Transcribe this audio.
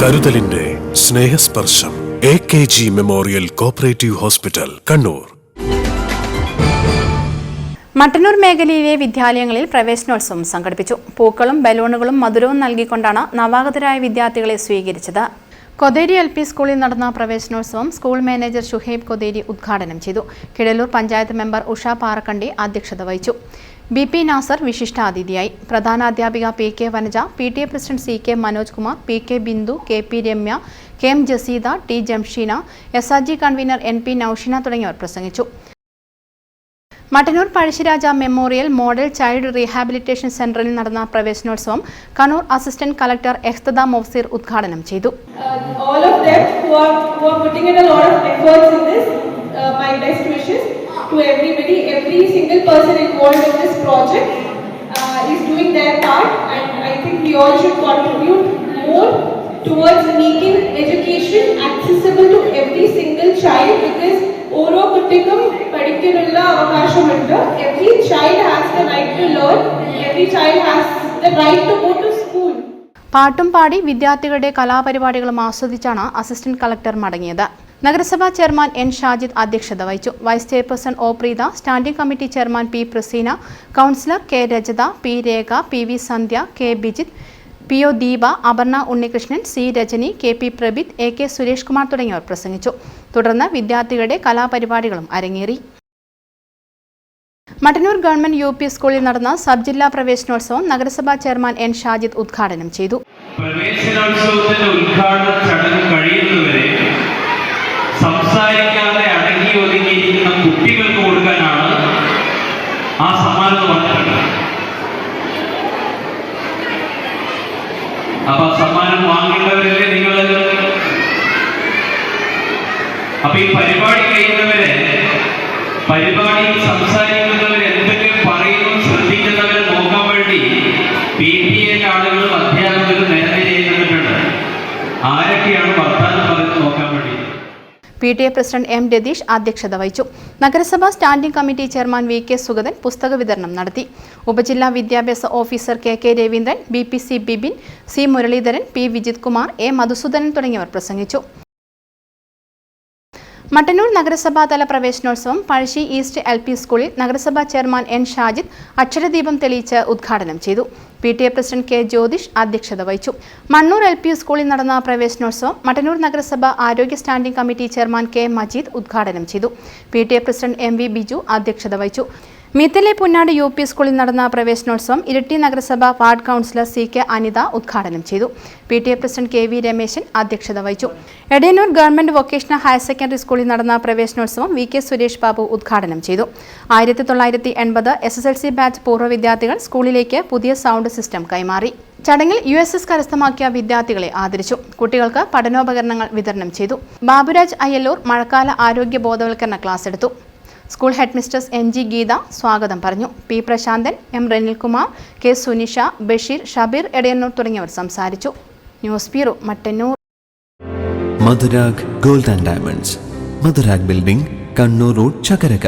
കരുതലിന്റെ Snehasparsham A K G memorial cooperative hospital Kannur. Mattannur മേഖലയിലെ വിദ്യാലയങ്ങളിൽ പ്രവേശനോത്സവം സംഘടിപ്പിച്ചു. പൂക്കളും ബലൂണുകളും മധുരവും നൽകിക്കൊണ്ടാണ് നവാഗതരായ വിദ്യാർത്ഥികളെ സ്വീകരിച്ചത്. കൊതേരി എൽ പി സ്കൂളിൽ നടന്ന പ്രവേശനോത്സവം സ്കൂൾ മാനേജർ ഷുഹൈബ് കൊതേരി ഉദ്ഘാടനം ചെയ്തു. കിഴലൂർ പഞ്ചായത്ത് മെമ്പർ ഉഷ പാറക്കണ്ടി അധ്യക്ഷത വഹിച്ചു. ബി പി നാസർ വിശിഷ്ടാതിഥിയായി. പ്രധാനാധ്യാപിക P K Vanaja P T A president C K Manoj Kumar P K Bindu K P Ramya K M Jaseeda T Jamsheena S R G convener N P Noushina തുടങ്ങിയവർ പ്രസംഗിച്ചു. Mattannur Pazhassiraja memorial model child rehabilitation സെന്ററിൽ നടന്ന പ്രവേശനോത്സവം Kannur assistant collector എഹ്തദ Mofseer ഉദ്ഘാടനം ചെയ്തു. Uh, all of them who are who are to everybody. Every single person involved in this project uh, is doing their part, and I think we all should contribute more towards making education accessible to every single child because ഓരോ കുട്ടിക്കും പഠിക്കാനുള്ള അവകാശമുണ്ട് every child has the right to learn every child has the right to go to school പാട്ടും പാടി വിദ്യാർത്ഥികളുടെ കലാപരിപാടികളും ആസ്വദിച്ചാണ് assistant collector മടങ്ങിയത് നഗരസഭാ ചെയർമാൻ എൻ ഷാജിദ് അധ്യക്ഷത വഹിച്ചു. Vice chairperson O Preetha standing committee chairman P Praseena councillor K Rajatha P Rekha P V Sandhya K Bijith P O Deepa Aparna Unnikrishnan C Rajani K P Prabith A K Suresh Kumar തുടങ്ങിയവർ പ്രസംഗിച്ചു. തുടർന്ന് വിദ്യാർത്ഥികളുടെ കലാപരിപാടികളും അരങ്ങേറി. Mattannur government U P സ്കൂളിൽ നടന്ന sub ജില്ലാ പ്രവേശനോത്സവം നഗരസഭാ ചെയർമാൻ എൻ ഷാജിദ് ഉദ്ഘാടനം ചെയ്തു. പ്രവേശനോത്സവത്തിന്റെ ഉദ്ഘാടന ചടങ്ങ് കഴിയുന്നവരെ അപ്പൊ സമ്മാനം വാങ്ങേണ്ടവരല്ലേ നിങ്ങൾ അപ്പൊ ഈ പരിപാടി കഴിയുന്നവരെ പരിപാടി സംസാരിക്കുന്നവർ എന്തൊക്കെ പറയുന്നു ശ്രദ്ധിക്കുന്നവരെ നോക്കാൻ വേണ്ടി പി ടി എ ആളുകളും അധ്യാപകരും നേരത്തെ ചെയ്തിട്ടുണ്ട് ആരൊക്കെയാണ് P T A president M Ratheesh അധ്യക്ഷത വഹിച്ചു. നഗരസഭാ standing committee chairman V K Sugathan പുസ്തക വിതരണം നടത്തി. ഉപജില്ലാ വിദ്യാഭ്യാസ officer K K Raveendran B P C Bibin C Muraleedharan P Vijith Kumar A Madhusoodanan തുടങ്ങിയവർ പ്രസംഗിച്ചു. മട്ടന്നൂർ നഗരസഭാതല പ്രവേശനോത്സവം പഴശ്ശി ഈസ്റ്റ് എൽ പി സ്കൂളിൽ നഗരസഭാ ചെയർമാൻ എൻ ഷാജിദ് അക്ഷരദീപം തെളിയിച്ച് ഉദ്ഘാടനം ചെയ്തു. P T A president K Jyothish അധ്യക്ഷത വഹിച്ചു. മണ്ണൂർ എൽ പി സ്കൂളിൽ നടന്ന പ്രവേശനോത്സവം മട്ടന്നൂർ നഗരസഭ ആരോഗ്യ standing committee chairman K Majeed ഉദ്ഘാടനം ചെയ്തു. P T A president M V Biju അധ്യക്ഷത വഹിച്ചു. മീത്തലെ പുന്നാട് യു പി സ്കൂളിൽ നടന്ന പ്രവേശനോത്സവം ഇരിട്ടി നഗരസഭ ward councillor C K Anitha ഉദ്ഘാടനം ചെയ്തു. P T A president K V Rameshan അധ്യക്ഷത വഹിച്ചു. Edayannur government vocational higher secondary സ്കൂളിൽ നടന്ന പ്രവേശനോത്സവം വി കെ സുരേഷ് ബാബു ഉദ്ഘാടനം ചെയ്തു. ആയിരത്തി തൊള്ളായിരത്തി എൺപത് S S L C batch പൂർവ വിദ്യാർത്ഥികൾ സ്കൂളിലേക്ക് പുതിയ സൗണ്ട് സിസ്റ്റം കൈമാറി. ചടങ്ങിൽ യു എസ് എസ് കരസ്ഥമാക്കിയ വിദ്യാർത്ഥികളെ ആദരിച്ചു. കുട്ടികൾക്ക് പഠനോപകരണങ്ങൾ വിതരണം ചെയ്തു. ബാബുരാജ് അയ്യല്ലൂർ മഴക്കാല ആരോഗ്യ ബോധവൽക്കരണ ക്ലാസ് എടുത്തു. School head mistress M G Geetha സ്വാഗതം പറഞ്ഞു. P Prashanthan M Ranilkumar K Sunisha Basheer Shabeer Edayannur തുടങ്ങിയവർ സംസാരിച്ചു. News bureau Mattannur. Madhurag gold and diamonds. Madhurag building Kannur road Chakkarakkal.